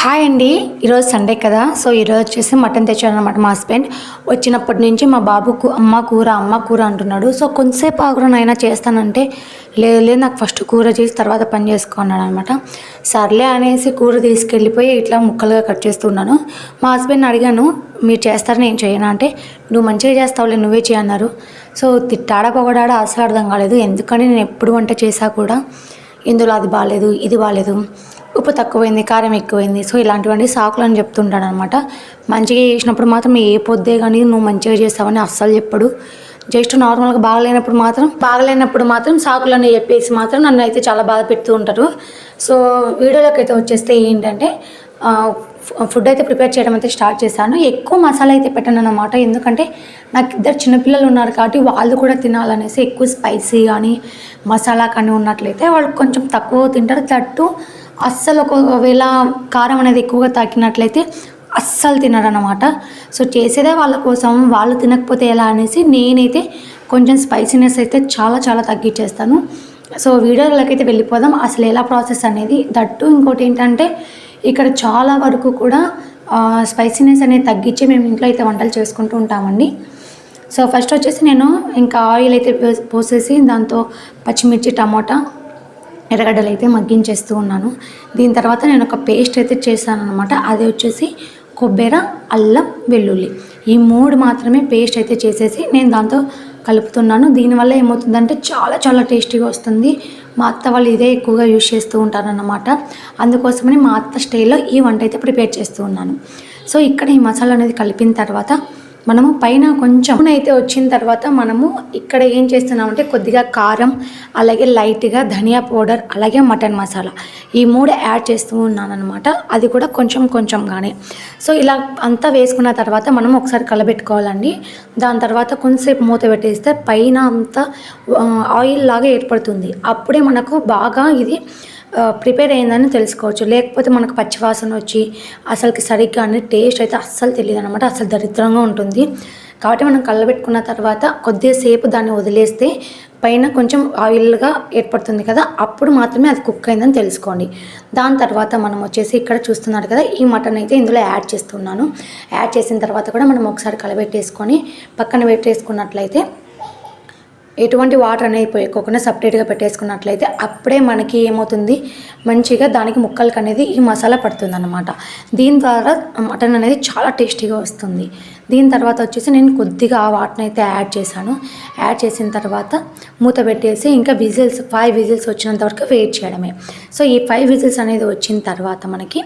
Hi అండి. ఈరోజు Sunday కదా. సో ఈరోజు వచ్చేసి మటన్ తెచ్చాడనమాట మా హస్బెండ్ వచ్చినప్పటి నుంచి మా బాబుకు అమ్మ కూర అమ్మ కూర అంటున్నాడు. సో కొంతసేపు ఆగురనైనా చేస్తానంటే లేదు లేదు నాకు ఫస్ట్ కూర చేసి తర్వాత పని చేసుకున్నాడు అనమాట సర్లే అనేసి కూర తీసుకెళ్ళిపోయి ఇట్లా ముక్కలుగా కట్ చేస్తున్నాను మా హస్బెండ్ని అడిగాను మీరు చేస్తారని నేను చేయను? అంటే నువ్వు మంచిగా చేస్తావులే నువ్వే చేయన్నారు సో తిట్టాడా పొగడాడా అసలు అర్థం కాలేదు. ఎందుకని నేను ఎప్పుడు వంట చేసా కూడా ఇందులో అది బాగాలేదు ఇది బాగాలేదు ఉప్పు తక్కువైంది కారం ఎక్కువైంది. సో ఇలాంటివన్నీ సాకులు అని చెప్తుంటాడు అనమాట మంచిగా చేసినప్పుడు మాత్రం ఏ పొద్దే కానీ నువ్వు మంచిగా చేస్తావని అస్సలు చెప్పడు. జస్ట్ నార్మల్గా బాగలేనప్పుడు మాత్రం బాగలేనప్పుడు మాత్రం సాకులని చెప్పేసి మాత్రం నన్ను అయితే చాలా బాధ పెడుతూ ఉంటారు. సో వీడియోలోకి అయితే వచ్చేస్తే ఏంటంటే ఫుడ్ అయితే ప్రిపేర్ చేయడం అయితే స్టార్ట్ చేశాను. ఎక్కువ మసాలా అయితే పెట్టాను అనమాట ఎందుకంటే నాకు ఇద్దరు చిన్నపిల్లలు ఉన్నారు కాబట్టి వాళ్ళు కూడా తినాలనేసి ఎక్కువ స్పైసీ కానీ మసాలా కానీ ఉన్నట్లయితే వాళ్ళు కొంచెం తక్కువ తింటారు. తట్టు అస్సలు ఒకవేళ కారం అనేది ఎక్కువగా తాకినట్లయితే అస్సలు తినరనమాట సో చేసేదే వాళ్ళ కోసం వాళ్ళు తినకపోతే ఎలా అనేసి నేనైతే కొంచెం స్పైసీనెస్ అయితే చాలా చాలా తగ్గించేస్తాను సో వీడియోలకైతే వెళ్ళిపోదాం. అసలు ఎలా ప్రాసెస్ అనేది? దట్టు ఇంకోటి ఏంటంటే ఇక్కడ చాలా వరకు కూడా స్పైసీనెస్ అనేది తగ్గించి మేము ఇంట్లో అయితే వంటలు చేసుకుంటూ ఉంటామండి. సో ఫస్ట్ వచ్చేసి నేను ఇంకా ఆయిల్ అయితే పోస్- పోసేసి దాంతో పచ్చిమిర్చి టమాటా ఎర్రగడ్డలు అయితే మగ్గించేస్తూ ఉన్నాను. దీని తర్వాత నేను ఒక పేస్ట్ అయితే చేశాను అనమాట అది వచ్చేసి కొబ్బరి అల్లం వెల్లుల్లి. ఈ మూడు మాత్రమే పేస్ట్ అయితే చేసేసి నేను దాంతో కలుపుతున్నాను. దీనివల్ల ఏమవుతుందంటే చాలా చాలా టేస్టీగా వస్తుంది. మా అత్త వాళ్ళు ఇదే ఎక్కువగా యూజ్ చేస్తూ ఉంటారన్నమాట. అందుకోసమని మా అత్త స్టైల్లో ఈ వంట అయితే ప్రిపేర్ చేస్తూ ఉన్నాను. సో ఇక్కడ ఈ మసాలా అనేది కలిపిన తర్వాత మనము పైన కొంచెం అయితే వచ్చిన తర్వాత మనము ఇక్కడ ఏం చేస్తున్నామంటే కొద్దిగా కారం అలాగే లైట్గా ధనియా పౌడర్ అలాగే మటన్ మసాలా ఈ మూడు యాడ్ చేస్తూ ఉన్నానమాట అది కూడా కొంచెం కొంచెంగానే. సో ఇలా అంతా వేసుకున్న తర్వాత మనం ఒకసారి కలబెట్టుకోవాలండి. దాని తర్వాత కొంతసేపు మూత పెట్టేస్తే పైన అంతా ఆయిల్ లాగా ఏర్పడుతుంది. అప్పుడే మనకు బాగా ఇది ప్రిపేర్ అయిందని తెలుసుకోవచ్చు. లేకపోతే మనకు పచ్చివాసన వచ్చి అసలుకి సరిగ్గా అనే టేస్ట్ అయితే అస్సలు తెలియదు అనమాట అసలు దరిద్రంగా ఉంటుంది. కాబట్టి మనం కళ్ళబెట్టుకున్న తర్వాత కొద్దిసేపు దాన్ని వదిలేస్తే పైన కొంచెం ఆయిల్గా ఏర్పడుతుంది కదా అప్పుడు మాత్రమే అది కుక్ అయిందని తెలుసుకోండి. దాని తర్వాత మనం వచ్చేసి ఇక్కడ చూస్తున్నారు కదా ఈ మటన్ అయితే ఇందులో యాడ్ చేస్తున్నాను. యాడ్ చేసిన తర్వాత కూడా మనం ఒకసారి కలబెట్టేసుకొని పక్కన పెట్టేసుకున్నట్లయితే ఎటువంటి వాటర్ అనేది పోయకోకుండా సపరేట్గా పెట్టేసుకున్నట్లయితే అప్పుడే మనకి ఏమవుతుంది? మంచిగా దానికి ముక్కలకి అనేది ఈ మసాలా పడుతుంది అనమాట దీని ద్వారా మటన్ అనేది చాలా టేస్టీగా వస్తుంది. దీని తర్వాత వచ్చేసి నేను కొద్దిగా ఆ వాటర్ని అయితే యాడ్ చేశాను. యాడ్ చేసిన తర్వాత మూత పెట్టేసి ఇంకా విజిల్స్ ఫైవ్ విజిల్స్ వచ్చినంత వరకు వెయిట్ చేయడమే. సో ఈ ఫైవ్ విజిల్స్ అనేది వచ్చిన తర్వాత మనకి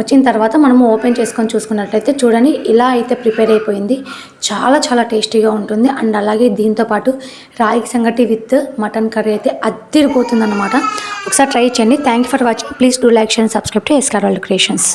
వచ్చిన తర్వాత మనము ఓపెన్ చేసుకొని చూసుకున్నట్లయితే చూడండి ఇలా అయితే ప్రిపేర్ అయిపోయింది. చాలా చాలా టేస్టీగా ఉంటుంది. అండ్ అలాగే దీంతో పాటు రాగి సంగటి విత్ మటన్ కర్రీ అయితే అద్దరిపోతుంది అనమాట ఒకసారి ట్రై చేయండి. Thank you for watching please do like share subscribe to ఎస్కార్ world creations